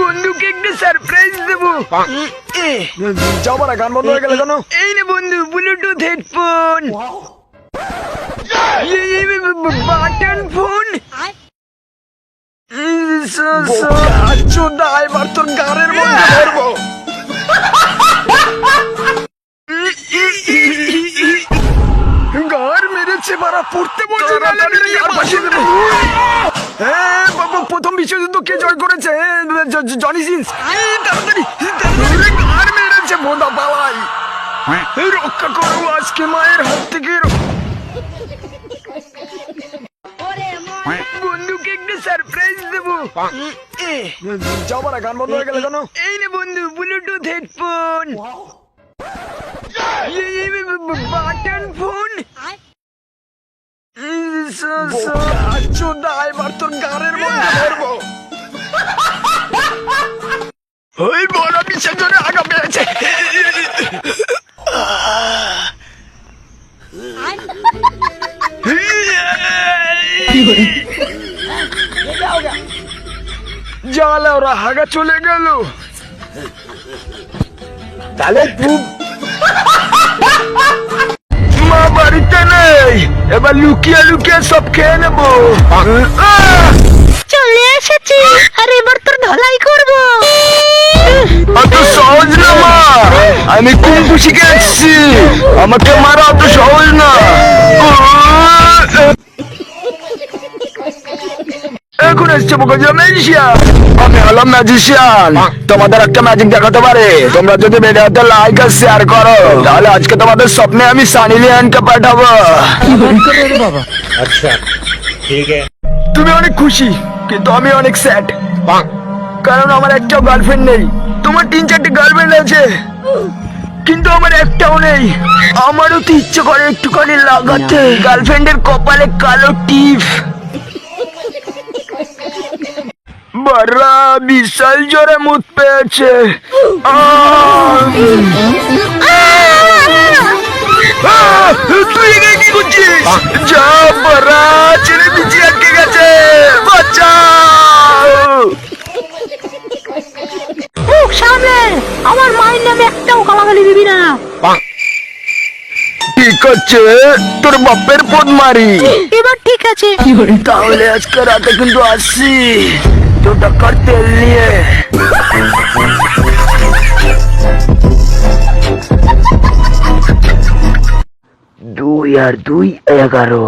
বন্ধুকে একটা সারপ্রাইজ দেবো। যাও বাড়া গান বন্ধ হয়ে গেলে কেন? এই নে বন্ধু ব্লুটুথ হেডফোন বাটন ফোন এবার তোর গানের মধ্যে ধরবো। গার মেরেছে বাড়া পড়তে বলছে দেবে। হ্যাঁ বাবু প্রথম বিশ্বযুদ্ধ কে জয় করেছে? জনি সিন্স এই, তাড়াতাড়ি তাড়াতাড়ি। গার মেরেছে বোদা পালাই। এই রক্ষা করো আজকে মায়ের হাত থেকে। বন্ধুকে একটা সারপ্রাইজ দেবো। গান বন্ধ হয়ে গেলে কেন? এই নে বন্ধু ব্লুটুথ হেডফোন বাটন ফোন এবার তোর গানের মধ্যে ধরবো ওই বড় বিসর্জনে আগা পেয়েছে জালে ওরা হাগা চলে গেল। তাহলে তুই মা বাড়িতে নেই। এবার লুকিয়ে লুকিয়ে সব খেয়ে নেব। আমি কুম্ফু শিখে আসছি আমাকে মারা অত সহজ না। এখন এসছে আমি হলাম ম্যাজিশিয়ান তোমাদের একটা ম্যাজিক দেখাতে পারে। তোমরা যদি ভিডিওতে লাইক আর শেয়ার করো তাহলে আজকে তোমাদের স্বপ্নে আমি সানি লিয়ানকে পাঠাবো। আচ্ছা ঠিক আছে। তুমি অনেক খুশি কিন্তু আমি অনেক স্যাড কারণ আমার একটা গার্লফ্রেন্ড নেই। তোমার তিন চারটি গার্লফ্রেন্ড আছে। কিন্তু আমার একটাও নেই। আমারও তো ইচ্ছে করে একটুখানি লাগাতে। গার্লফ্রেন্ডের কপালে কালো টিপ। বিশাল জোরে মুত পেয়েছে। নামে একটাও গালাগালি দিবি না। ঠিক আছে তোর বাপের পদ মারি। এবার ঠিক আছে। তাহলে আজকে রাতে কিন্তু আসছি। তো টাকার তেল নিয়ে। দুই আর দুই এগারো।